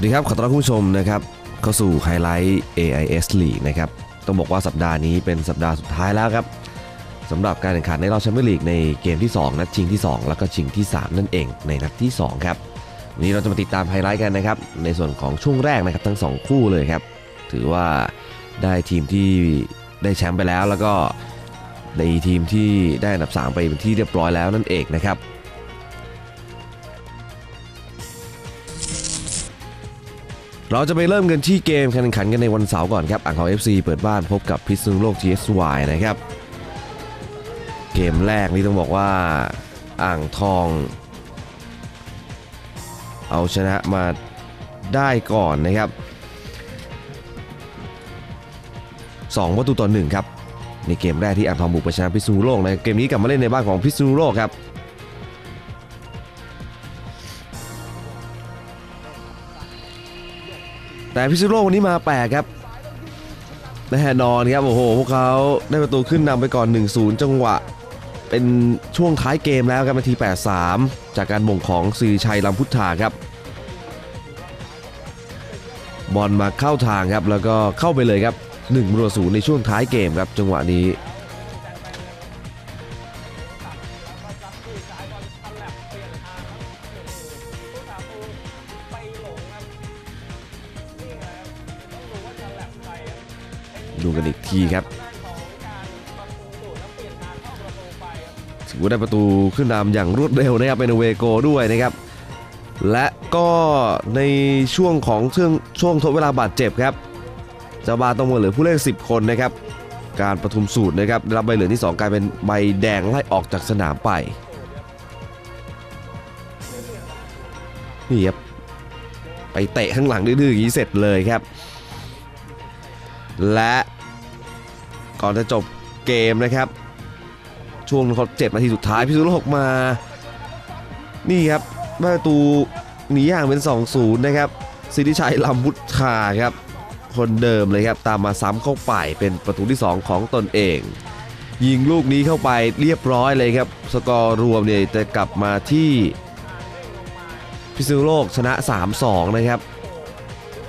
สวัสดีครับ ขอต้อนรับคุณผู้ชมนะครับเข้าสู่ไฮไลท์ AIS League นะครับ ต้องบอกว่าสัปดาห์นี้เป็นสัปดาห์สุดท้ายแล้วครับสำหรับการแข่งขันในรอบแชมเปี้ยนลีกในเกมที่ 2 นัดชิงที่ 2 แล้วก็ชิงที่ 3 นั่นเองในนัดที่ 2 ครับ วันนี้เราจะมาติดตามไฮไลท์กันนะครับ ในส่วนของช่วงแรกนะครับทั้ง 2 คู่เลยครับ ถือว่าได้ทีมที่ได้แชมป์ไปแล้ว แล้วก็ในทีมที่ได้อันดับ 3 ไปเป็นที่เรียบร้อยแล้วนั่นเองนะครับ เราจะไปเริ่มกันที่เกมแข่งขันกันในวันเสาร์ก่อนครับอ่างทอง FC เปิดบ้านพบกับพิษณุโลก GSY นะครับ เกมแรกนี่ต้องบอกว่าอ่างทอง เอาชนะมาได้ก่อนนะครับ 2 ประตูต่อ1ครับในเกมแรกที่อ่างทองบุกไปชนะพิษณุโลกนะเกมนี้กลับมาเล่นในบ้านของพิษณุโลกครับ แต่พิซซิโลวันนี้มาแปลกครับแน่นอนครับโอ้โหพวกเขาได้ประตูขึ้นนำไปก่อน 1-0 จังหวะ เป็นช่วงท้ายเกมแล้วครับนาที 83 จากการบ่งของสิริชัยลำพุทธาครับบอลมาเข้าทางครับแล้วก็เข้าไปเลยครับ1ประตูในช่วงท้ายเกมครับจังหวะนี้ ถือว่าได้ประตูขึ้นนำอย่างรวดเร็วนะครับเป็นเวโกด้วยนะครับ และก็ในช่วงของช่วงช่วงทดเวลาบาดเจ็บครับเจ้าบาต้องมาเหลือผู้เล่น 10 คนนะครับ การประทุมสูตรนะครับได้รับใบเหลืองที่ 2 กลายเป็นใบแดงไล่ออกจากสนามไปนี่ครับไปเตะข้างหลังดื้อๆอย่างนี้เสร็จเลยครับ และก่อนจะจบเกมนะครับ ช่วงเขาเจ็ดนาทีสุดท้ายพิสุโลกมา นี่ครับประตูหนีอย่างเป็น 2-0 นะครับสิทธิชัยลำพุทธาครับ คนเดิมเลยครับ ตามมาซ้ำเข้าไปเป็นประตูที่ 2 ของตนเอง ยิงลูกนี้เข้าไปเรียบร้อยเลยครับ สกอร์รวมเนี่ยจะกลับมาที่พิษณุโลกชนะ 3-2 นะครับ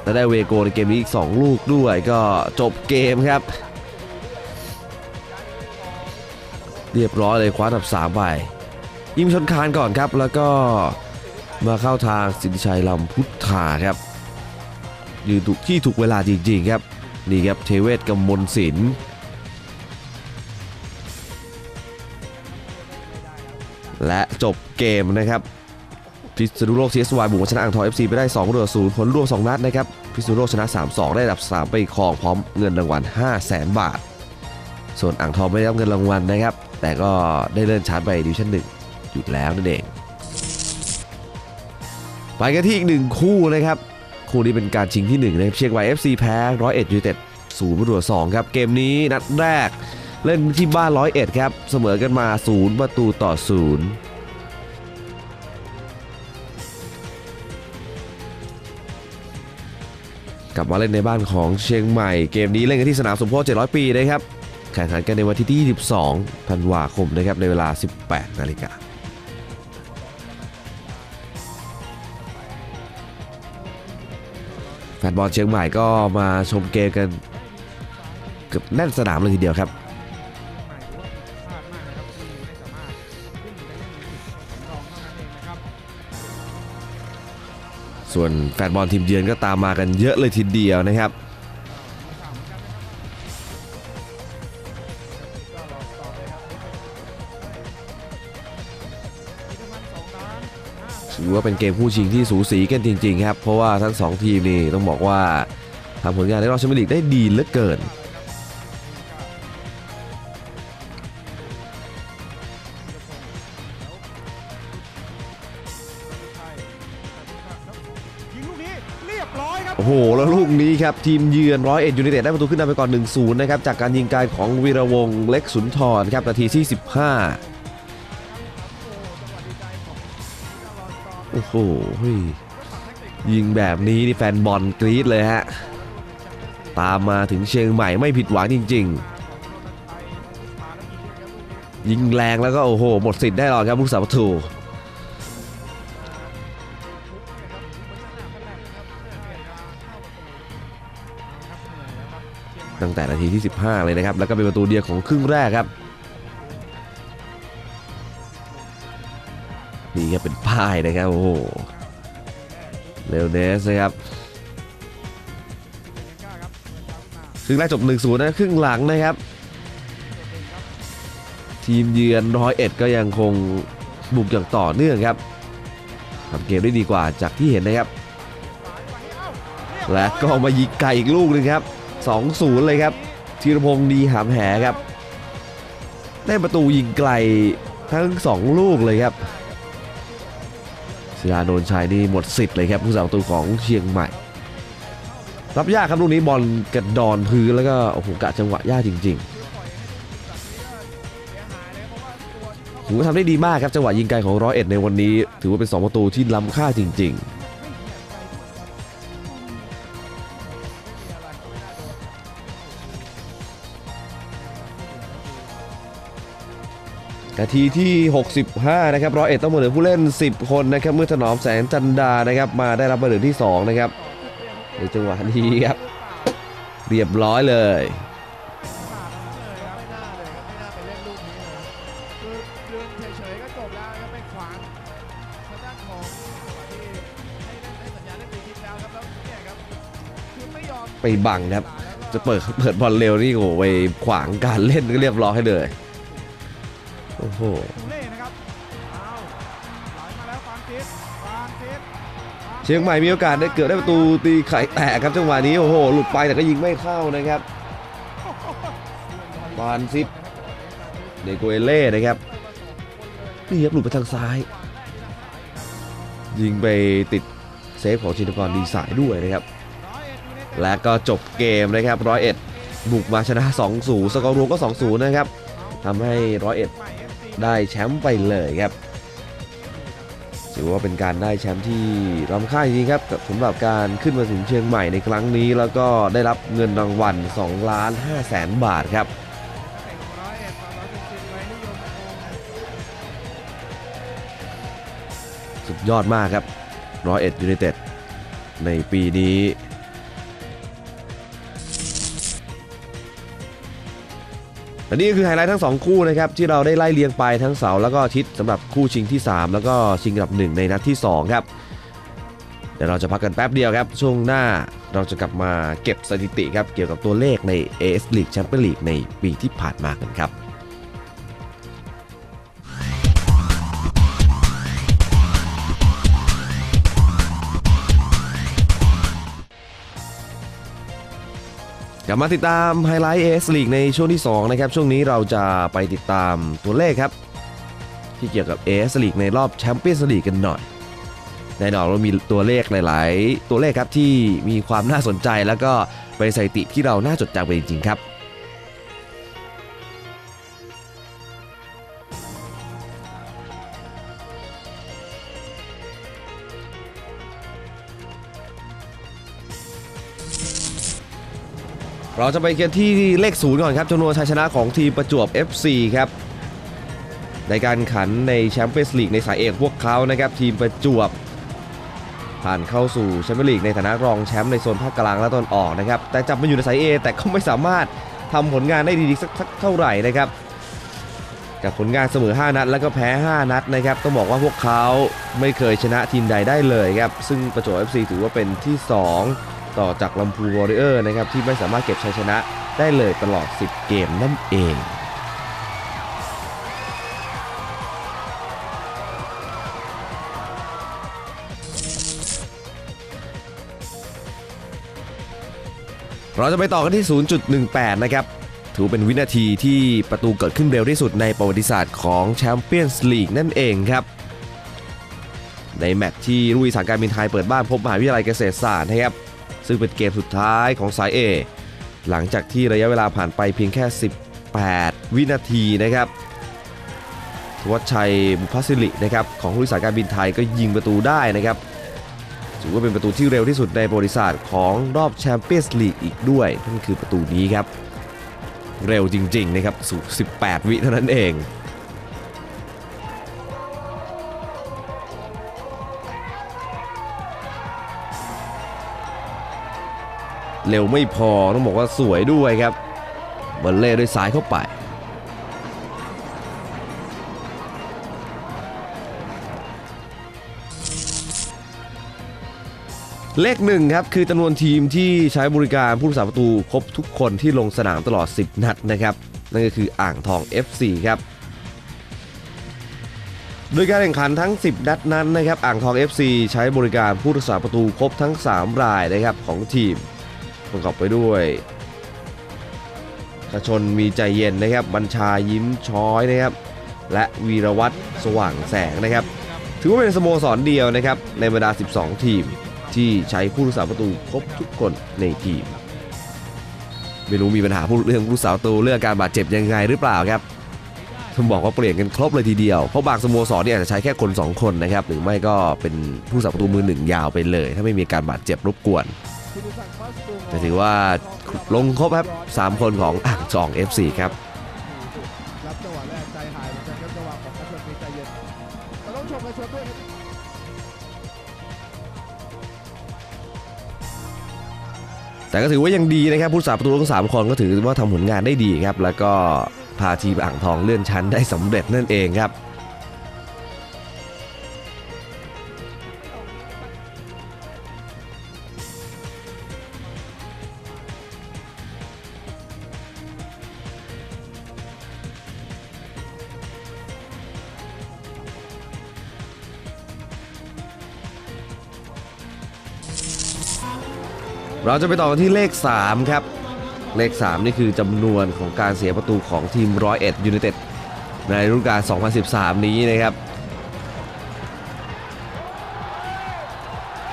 และได้เวโกในเกมนี้อีก 2 ลูกด้วยก็จบเกมครับ เรียบร้อยเลยคว้าอันดับ3ไปยิงชนคานก่อนครับ แล้วก็มาเข้าทางสิทธิชัยลำพุทธาครับยืนถูกที่ถูกเวลาจริงๆครับนี่ครับเทเวศกำมลศิลป์และจบเกมนะครับพิษณุโลก CSY บุกชนะอ่างทอง FC ไปได้2ประตูต่อ0ผลรวม 2 นัดนะครับพิษณุโลกชนะ 3-2 ได้อันดับ 3 ไปครองพร้อมเงินรางวัล 5 0 0แสนบาท ส่วนอ่างทองไม่ได้รับเงินรางวัลนะครับ แต่ก็ได้เลื่อนชั้นไปดิวชั่น1อยู่แล้วนั่นเองไปกันที่อีกหนึ่งคู่นะครับ คู่นี้เป็นการชิงที่1นะครับเชียงใหม่ FC แพ้ร้อยเอ็ดยูเต็ดศูนย์ประตูสองครับ เกมนี้นัดแรกเล่นที่บ้านร้อยเอ็ดครับ เสมอกันมา 0 ประตูต่อ 0กลับมาเล่นในบ้านของเชียงใหม่ เกมนี้เล่นกันที่สนามสมโพธิ700 ปีนะครับ แข่งขันกันในวันที่ 22 ธันวาคมนะครับในเวลา 18 นาฬิกาแฟนบอลเชียงใหม่ก็มาชมเกมกันเกือบแน่นสนามเลยทีเดียวครับส่วนแฟนบอลทีมเยือนก็ตามมากันเยอะเลยทีเดียวนะครับ อว่าเป็นเกมคู่ชิงที่สูสีกันจริงๆครับ เพราะว่าทั้ง 2 ทีมนี่ต้องบอกว่าทำผลงานในรอบแชมเปี้ยนลีกได้ดีเหลือเกินยิงลูกนี้เรียบร้อยครับโอ้โห แล้วลูกนี้ครับ ทีมเยือนร้อยเอ็ดยูไนเต็ดได้ประตูขึ้นนำไปก่อน 1-0 นะครับ จากการยิงไกลของวีรวงศ์เล็กสุนทรครับนาทีที่ 15 โอ้โหยิงแบบนี้นี่แฟนบอลกรี๊ดเลยฮะ ตามมาถึงเชียงใหม่ไม่ผิดหวังจริง ๆ ยิงแรงแล้วก็โอ้โห หมดสิทธิ์ได้หรอครับลูกสาวประตูตั้งแต่นาทีที่ 15 เลยนะครับ แล้วก็เป็นประตูเดียวของครึ่งแรกครับ นี่ก็เป็นป้ายนะครับโอ้โหเลวเนสนะครับครึ่งแรกจบ 1-0 นะครึ่งหลังนะครับ ทีมเยือนร้อยเอ็ดก็ยังคงบุกอย่างต่อเนื่องครับทำเกมได้ดีกว่าจากที่เห็นนะครับ และก็มายิงไก่อีกลูกหนึงครับ 2-0 เลยครับธีรพงศ์ดีหามแหครับ ได้ประตูยิงไกลทั้ง 2 ลูกเลยครับ ศิลาโนนชัยนี่หมดสิทธิ์เลยครับผู้สาประตูของเชียงใหม่ รับยากครับลูกนี้บอลกระดอนพื้นแล้วก็โอ้โหกะจังหวะยากจริงๆถือว่าทำได้ดีมากครับจังหวะยิงไกลของร้อยเอ็ดในวันนี้ ถือว่าเป็น 2 ประตูที่ล้ำค่าจริง ๆ นาทีที่ 65 นะครับร้อยเอ็ดต้องมาเหลือผู้เล่น 10 คนนะครับเมื่อถนอมแสงจันดานะครับ มาได้รับใบเหลือที่ 2 นะครับในจังหวะนี้ครับ เรียบร้อยเลยไม่ยครับไม่น่าไปเล่นลูกนี้เลยคือยืนเฉยๆก็จบแล้วครับไปขวางครับ จะเปิดเปิดบอลเร็วนี่โอ้ไปขวางการเล่นก็เรียบร้อยเลย โอ้โหดูเล่นะครับเอาไหลมาแล้วฟานซิสฟานซิสเชียงใหม่มีโอกาสได้เกือบได้ประตูตีไข่แตกครับจังหวะนี้โอ้โหหลุดไปแต่ก็ยิงไม่เข้านะครับฟานซิสเดโกเอเล่นะครับนี่ครับหลุดไปทางซ้าย ยิงไปติดเซฟของชินกรดีสายด้วยนะครับ และก็จบเกมนะครับร้อยเอ็ดบุกมาชนะ2-0สกอร์รวมก็2-0นะครับทำให้ร้อยเอ็ด ได้แชมป์ไปเลยครับถือว่าเป็นการได้แชมป์ที่ล้ำค่าจริงครับสำหรับการขึ้นมาถึงเชียงใหม่ในครั้งนี้ แล้วก็ได้รับเงินรางวัล2ล้าน5แสนบาทครับสุดยอดมากครับร้อยเอ็ดยูไนเต็ดในปีนี้ และนี่ก็คือไฮไลท์ทั้ง 2 คู่นะครับที่เราได้ไล่เลียงไปทั้งเสาแล้วก็ทิตย์สำหรับคู่ชิงที่ 3 แล้วก็ชิงอันดับ 1 ในนัดที่ 2 ครับเดี๋ยวเราจะพักกันแป๊บเดียวครับ ช่วงหน้าเราจะกลับมาเก็บสถิติครับเกี่ยวกับตัวเลขใน AS League Champions League ในปีที่ผ่านมากันครับ ลับมาติดตามไฮไลท์เอสลีกในช่วงที่2นะครับช่วงนี้เราจะไปติดตามตัวเลขครับ ที่เกี่ยวกับเอสลีกในรอบแชมเปี้ยนส์ลีกกันหน่อยแน่นอนว่ามีตัวเลขหลาย ๆ ตัวเลขครับที่มีความน่าสนใจแล้วก็เป็นสถิติที่เราน่าจดจำไปจริงๆครับ เราจะไปกันที่เลขศูนย์ก่อนครับจำนวนชัยชนะของทีมประจวบ FC ครับในการขันในแชมเปี้ยนส์ลีกในสายเอกพวกเขานะครับทีมประจวบ ผ่านเข้าสู่แชมเปี้ยนลีกในฐานะรองแชมป์ในโซนภาคกลางและตอนออกนะครับแต่จับมาอยู่ในสายเอแต่ก็ไม่สามารถทำผลงานได้ดีสักเท่าไหร่นะครับกับผลงานเสมอ 5 นัด แล้วก็แพ้ 5 นัดนะครับต้องบอกว่าพวกเขาไม่เคยชนะทีมใดได้เลยครับซึ่งประจวบ FC ถือว่าเป็นที่ 2 ต่อจากลำพูวอริเออร์นะครับที่ไม่สามารถเก็บชัยชนะได้เลยตลอด 10 เกมนั่นเองเราจะไปต่อกันที่ 0.18 นะครับ ถือเป็นวินาทีที่ประตูเกิดขึ้นเร็วที่สุดในประวัติศาสตร์ของแชมเปี้ยนส์ลีกนั่นเองครับ ในแมตช์ที่ลุยสายการบินไทยเปิดบ้านพบมหาวิทยาลัยเกษตรศาสตร์นะครับ ซึ่งเป็นเกมสุดท้ายของสาย A หลังจากที่ระยะเวลาผ่านไปเพียงแค่ 18 วินาทีนะครับทวัชชัยบุพสิรินะครับของลุยสายการบินไทยก็ยิงประตูได้นะครับถือว่าเป็นประตูที่เร็วที่สุดในประวัติศาสตร์ของรอบแชมเปี้ยนส์ลีกอีกด้วย นั่นคือประตูนี้ครับ เร็วจริงๆนะครับสู่18 วิเท่านั้นเอง เร็วไม่พอต้องบอกว่าสวยด้วยครับบอลเล่ด้วยซ้ายเข้าไป เลขหนึ่งครับ คือจำนวนทีมที่ใช้บริการผู้รักษาประตูครบทุกคนที่ลงสนามตลอด 10 นัดนะครับ นั่นก็คืออ่างทอง FC ครับโดยการแข่งขันทั้ง 10 นัดนั้นนะครับ อ่างทอง FC ใช้บริการผู้รักษาประตูครบทั้ง 3 รายนะครับของทีม ประกอบไปด้วยชชนมีใจเย็นนะครับ บัญชายิ้มช้อยนะครับ และวีรวัตรสว่างแสงนะครับ ถือว่าเป็นสโมสรเดียวนะครับ ในบรรดา 12 ทีมที่ใช้ผู้รักษาประตูครบทุกคนในทีม ไม่รู้มีปัญหาผู้เรื่องผู้รักษาประตูเรื่องการบาดเจ็บยังไงหรือเปล่าครับต้องบอกว่าเปลี่ยนกันครบเลยทีเดียว เพราะบางสโมสรเนี่ยอาจจะใช้แค่คน 2 คนนะครับ หรือไม่ก็เป็นผู้รักษาประตูมือหนึ่งยาวไปเลย ถ้าไม่มีการบาดเจ็บรบกวน แต่ถือว่าลงครบครับ 3 คนของอ่างทอง FC ครับรับจังหวะแรกใจหายเหมือนกันครับจังหวะของกระชนมีใจเย็นแต่ต้องชมกระชนด้วยครับแต่ก็ถือว่ายังดีนะครับผู้รักษาประตูทั้งสามคนก็ถือว่าทำผลงานได้ดีครับ แล้วก็พาทีมอ่างทองเลื่อนชั้นได้สำเร็จนั่นเองครับ เราจะไปต่อกันที่เลข 3 ครับ เลข 3 นี่คือจำนวนของการเสียประตูของทีมร้อยเอ็ดยูไนเต็ดในฤดูกาล 2013 นี้นะครับ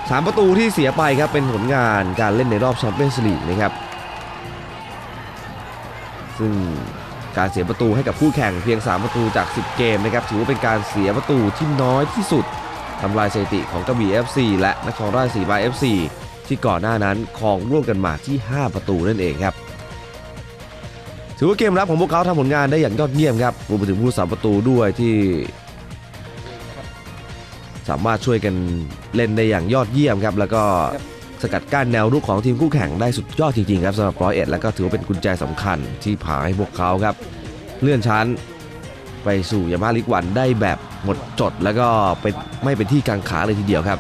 3 ประตูที่เสียไปครับเป็นผลงานการเล่นในรอบแชมเปี้ยนส์ลีกนะครับ ซึ่งการเสียประตูให้กับคู่แข่งเพียง 3 ประตูจาก 10 เกมนะครับถือว่าเป็นการเสียประตูที่น้อยที่สุดทำลายสถิติของกระบี่ FC และนครราชสีมา FC ที่ก่อนหน้านั้นครองร่วมกันมาที่ 5 ประตูนั่นเองครับ ถือว่าเกมรับของพวกเขาทำผลงานได้อย่างยอดเยี่ยมครับรวมไปถึงผู้รักษาประตูด้วยที่ สามารถช่วยกันเล่นได้อย่างยอดเยี่ยมครับ แล้วก็สกัดกั้นแนวรุกของทีมคู่แข่งได้สุดยอดจริงๆครับสำหรับร้อยเอ็ดแล้วก็ถือว่าเป็นกุญแจสำคัญที่พาให้พวกเขาครับ เลื่อนชั้นไปสู่ยามาลิกวันได้แบบหมดจด แล้วก็เป็นไม่เป็นที่กังขาเลยทีเดียวครับ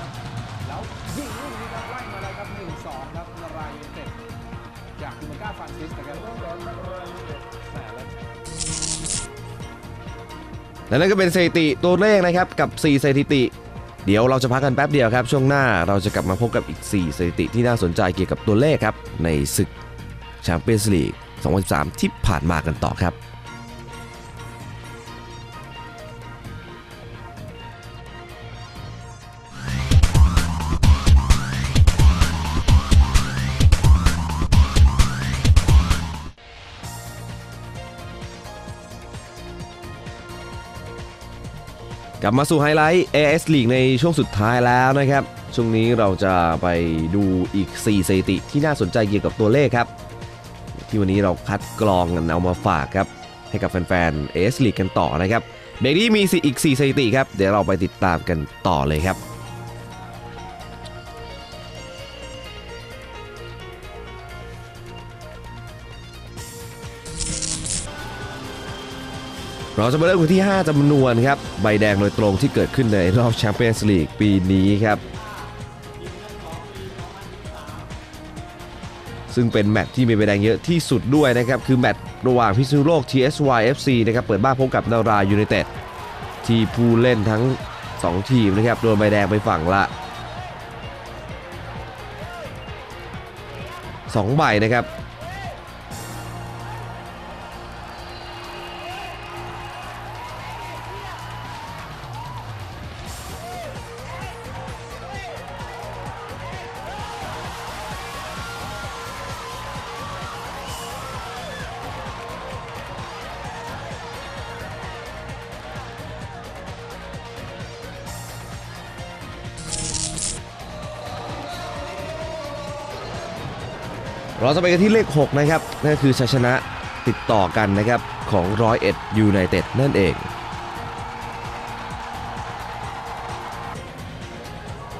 าฟรานซิสนะครับแหมแล้วและนั่นก็เป็นสถิติตัวเลขนะครับกับ 4 สถิติ เดี๋ยวเราจะพักกันแป๊บเดียวครับ ช่วงหน้าเราจะกลับมาพบกับอีก 4 สถิติที่น่าสนใจเกี่ยวกับตัวเลขครับ ในศึกแชมเปี้ยนส์ลีก 2013 ที่ผ่านมากันต่อครับ ลับมาสู่ไฮไลท์ AS League ในช่วงสุดท้ายแล้วนะครับ ช่วงนี้เราจะไปดูอีก 4 สถิติที่น่าสนใจเกี่ยวกับตัวเลขครับ ที่วันนี้เราคัดกรองกันเอามาฝากครับ ให้กับแฟนๆ AS League กันต่อนะครับเบรกนี้มีอีก 4 สถิติครับ เดี๋ยวเราไปติดตามกันต่อเลยครับ เราจะมาเริ่มกันที่ 5จำนวนครับ ใบแดงโดยตรงที่เกิดขึ้นในรอบแชมเปี้ยนส์ลีกปีนี้ครับ ซึ่งเป็นแมตช์ที่มีใบแดงเยอะที่สุดด้วยนะครับ คือแมตช์ระหว่างพิษณุโลก TSY FC นะครับเปิดบ้านพบกับนารายูไนเต็ดที่ผู้เล่นทั้ง 2 ทีมนะครับโดนใบแดงไปฝั่งละ2ใบนะครับ เราจะไปกันที่เลข 6 นะครับ นั่นคือชัยชนะติดต่อกันนะครับของร้อยเอ็ดยูไนเต็ดนั่นเอง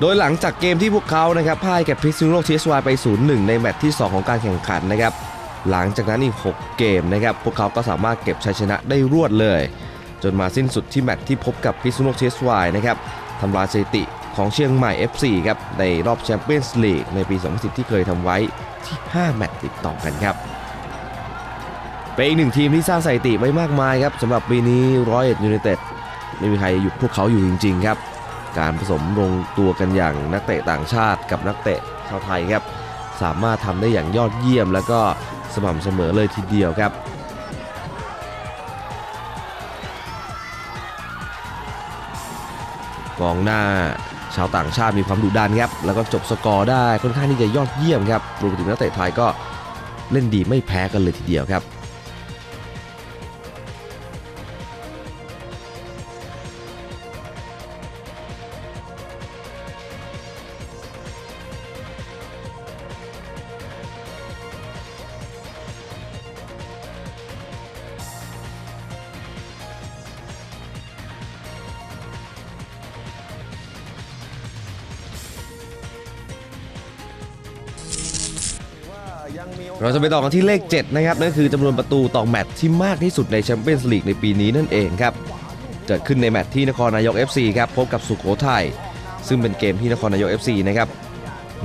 โดยหลังจากเกมที่พวกเขานะครับพ่ายแก่พิซซิโลทีสวายไป 0-1 ในแมตช์ที่ 2 ของการแข่งขันนะครับ หลังจากนั้นอีก 6 เกมนะครับ พวกเขาก็สามารถเก็บชัยชนะได้รวดเลย จนมาสิ้นสุดที่แมตช์ที่พบกับพิซซิโลทีสวายนะครับทำลายสถิติ ของเชียงใหม่ FC ครับในรอบแชมเปี้ยนส์ลีกในปี 2010 ที่เคยทำไว้ที่ 5 แมตช์ติดต่อกันครับเป็นอีกหนึ่งทีมที่สร้างสถิติไว้มากมายครับสำหรับปีนี้ร้อยเอ็ดยูไนเต็ดไม่มีใครหยุดพวกเขาอยู่จริงๆครับ การผสมลงตัวกันอย่างนักเตะต่างชาติกับนักเตะชาวไทยครับ สามารถทำได้อย่างยอดเยี่ยมแล้วก็สม่ำเสมอเลยทีเดียวครับกองหน้า ชาวต่างชาติมีความดุดันครับแล้วก็จบสกอร์ได้ค่อนข้างที่จะยอดเยี่ยมครับรวมถึงนักเตะไทยก็เล่นดีไม่แพ้กันเลยทีเดียวครับ เราจะไปต่อกันที่เลข 7 นะครับ นั่นคือจำนวนประตูต่อแมตช์ที่มากที่สุดในแชมเปี้ยนส์ลีกในปีนี้นั่นเองครับเกิดขึ้นในแมตช์ที่นครนายก FC ครับพบกับสุโขทัยซึ่งเป็นเกมที่นครนายก FC นะครับ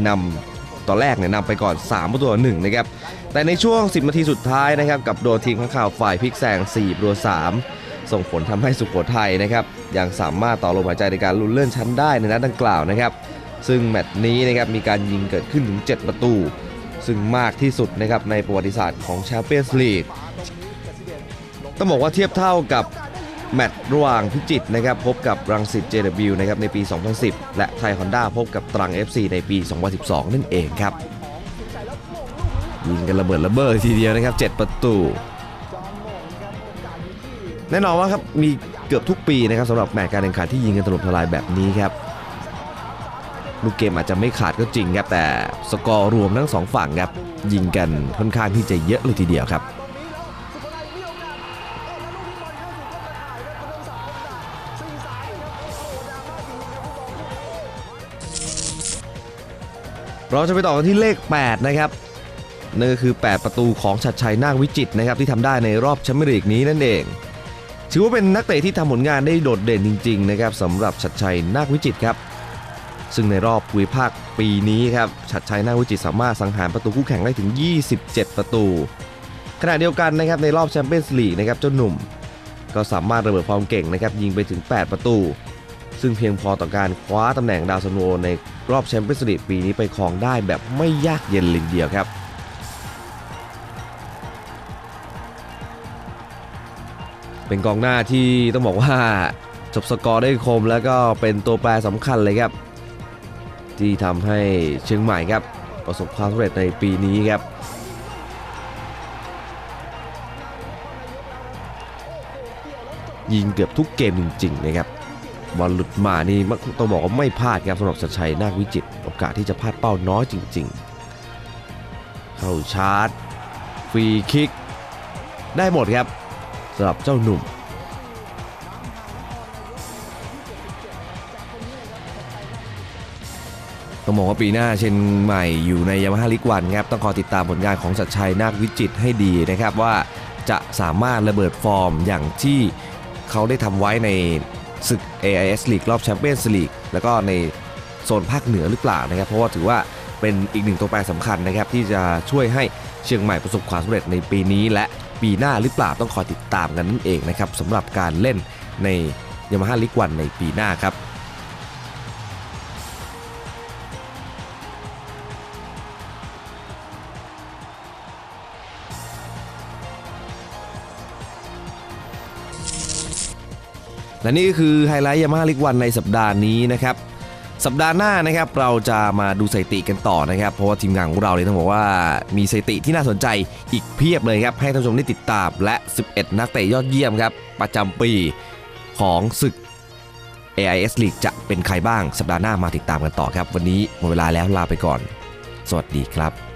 นำตอนแรกเนี่ยนำไปก่อน 3 ประตูต่อหนึ่งนะครับแต่ในช่วง 10 นาทีสุดท้ายนะครับกับโดนทีมข้างข่าวฝ่ายพลิกแซง4ประตู3ส่งผลทำให้สุโขทัยนะครับยังสามารถต่อลมหายใจในการลุ้นเลื่อนชั้นได้ในนัดดังกล่าวนะครับซึ่งแมตช์นี้นะครับมีการยิงเกิดขึ้นถึง 7 ประตู ซึ่งมากที่สุดนะครับในประวัติศาสตร์ของแชมเปี้ยนส์ลีกต้องบอกว่าเทียบเท่ากับแมตช์ระหว่างพิจิตนะครับพบกับรังสิต JW นะครับในปี 2010 และไทยฮอนด้าพบกับตรัง FC ในปี 2012 นั่นเองครับ ยิงกันระเบิดระเบ้อทีเดียวนะครับ 7 ประตู แน่นอนว่าครับมีเกือบทุกปีนะครับสำหรับแมตช์การแข่งขันที่ยิงกันถล่มทลายแบบนี้ครับ ลูกเกมอาจจะไม่ขาดก็จริงครับแต่สกอร์รวมทั้งสองฝั่งครับยิงกันค่อนข้างที่จะเยอะเลยทีเดียวครับเราจะไปต่อกันที่เลข 8 นะครับนั่นก็คือ 8 ประตูของชัดชัยนาควิจิตนะครับที่ทำได้ในรอบแชมเปี้ยนลีกนี้นั่นเองถือว่าเป็นนักเตะที่ทำผลงานได้โดดเด่นจริงๆนะครับสำหรับชัดชัยนาควิจิตครับ ซึ่งในรอบภูมิภาคปีนี้ครับชัดชัยนาวิจิตสามารถสังหารประตูคู่แข่งได้ถึง 27 ประตู ขณะเดียวกันนะครับในรอบแชมเปี้ยนส์ลีกนะครับเจ้าหนุ่ม ก็สามารถระเบิดความเก่งนะครับยิงไปถึง 8 ประตู ซึ่งเพียงพอต่อการคว้าตำแหน่งดาวซันโวในรอบแชมเปี้ยนส์ลีกปีนี้ไปครองได้แบบไม่ยากเย็นเลยเดียวครับเป็นกองหน้าที่ต้องบอกว่าจบสกอร์ได้คมแล้วก็เป็นตัวแปรสำคัญเลยครับ ที่ทำให้เชียงใหม่ครับ ประสบความสำเร็จในปีนี้ครับยิงเกือบทุกเกมจริงๆนะครับบอลหลุดมานี่ต้องบอกว่าไม่พลาดครับสำหรับชัดชัยนาควิจิตโอกาสที่จะพลาดเป้าน้อยจริง ๆ เข้าชาร์จ ฟรีคิก ได้หมดครับสำหรับเจ้าหนุ่ม ต้องบอกว่าปีหน้าเชียงใหม่อยู่ในยามาฮ่าลิกวันครับต้องคอยติดตามผลงานของสัชชัยนาควิจิตให้ดีนะครับว่าจะสามารถระเบิดฟอร์มอย่างที่เขาได้ทำไว้ในศึก AIS League รอบแชมเปี้ยนส์ลีกแล้วก็ในโซนภาคเหนือหรือเปล่านะครับ เพราะว่าถือว่าเป็นอีกหนึ่งตัวแปรสำคัญนะครับ ที่จะช่วยให้เชียงใหม่ประสบความสำเร็จในปีนี้ และปีหน้าหรือเปล่าต้องคอยติดตามกันนั่นเองนะครับสำหรับการเล่นในยามาฮ่าลิกวันในปีหน้าครับ และนี่ก็คือไฮไลท์ยามาฮ่าลิกวันในสัปดาห์นี้นะครับสัปดาห์หน้านะครับเราจะมาดูสถิติกันต่อนะครับ เพราะว่าทีมงานของเราเลยต้องบอกว่ามีสถิติที่น่าสนใจอีกเพียบเลยครับ ให้ท่านผู้ชมได้ติดตามและ 11 นักเตะยอดเยี่ยมครับ ประจำปีของศึก AIS League จะเป็นใครบ้างสัปดาห์หน้ามาติดตามกันต่อครับ วันนี้หมดเวลาแล้วลาไปก่อน สวัสดีครับ